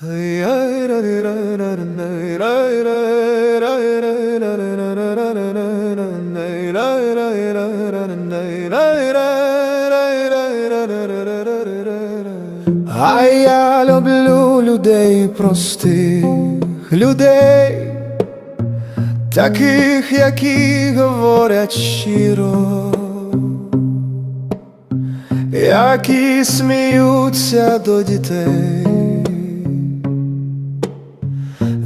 А я люблю людей простих людей, таких, які говорять щиро, які сміються до дітей,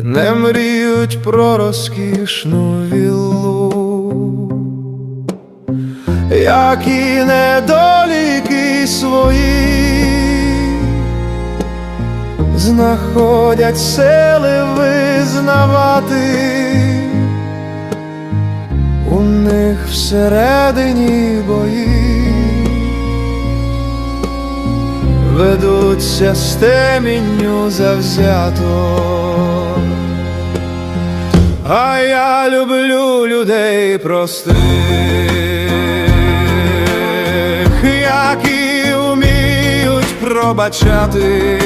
не мріють про розкішну віллу, які недоліки свої. Знаходять сили визнавати, у них всередині бої ведуться з темінню завзято. А я люблю людей простих, які вміють пробачати,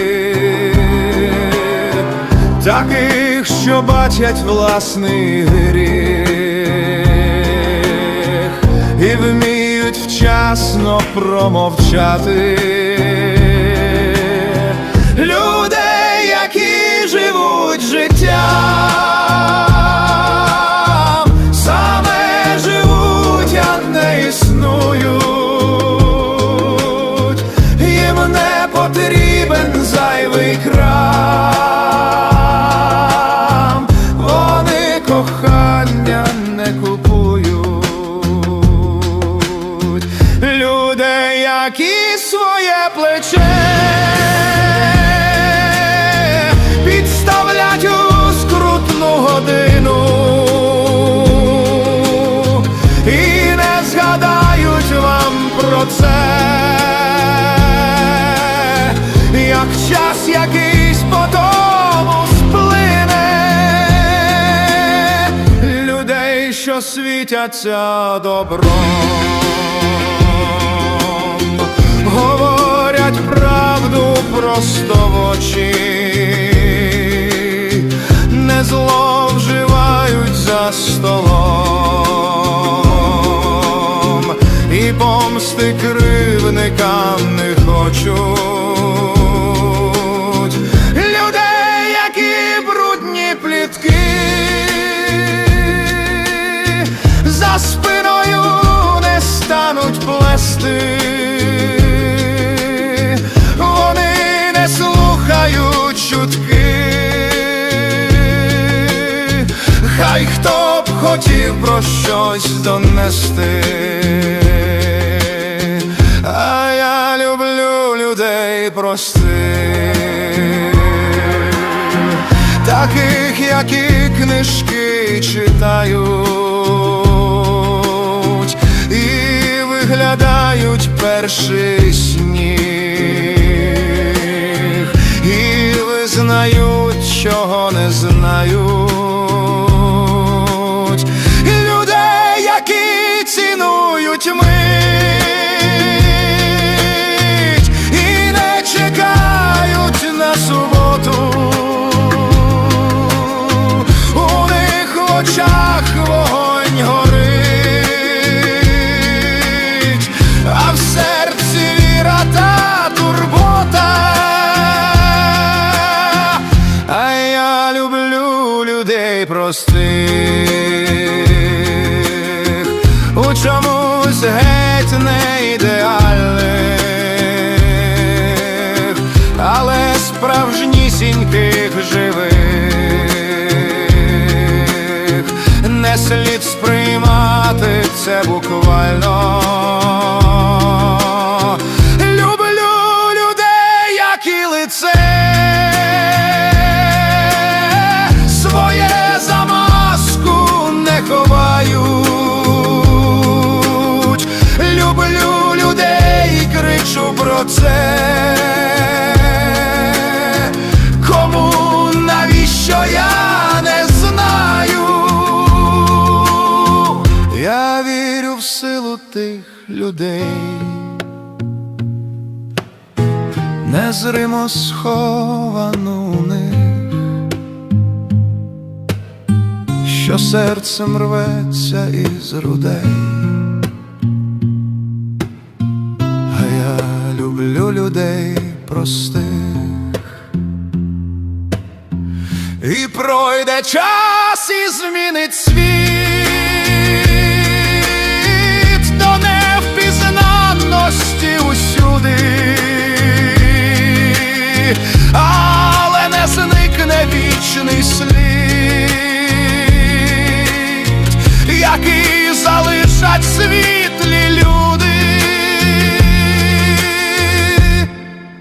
таких, що бачать власний гріх і вміють вчасно промовчати. Про це, як час якийсь потому сплине людей, що світяться добром, говорять правду просто в очі, не зловживають за столом, кривникам не хочуть. Людей, які брудні плітки за спиною не стануть плести, вони не слухають чутки, хай хто б хотів про щось донести. А я люблю людей простих таких, які книжки читають і виглядають перший сніг, і визнають, чого не знають. Простих, у чомусь геть не ідеальних, але справжнісіньких живих, не слід сприймати це буквально. про це, кому навіщо я не знаю, я вірю в силу тих людей, незримо сховану в них, що серцем рветься із грудей. Людей простих. І пройде час і змінить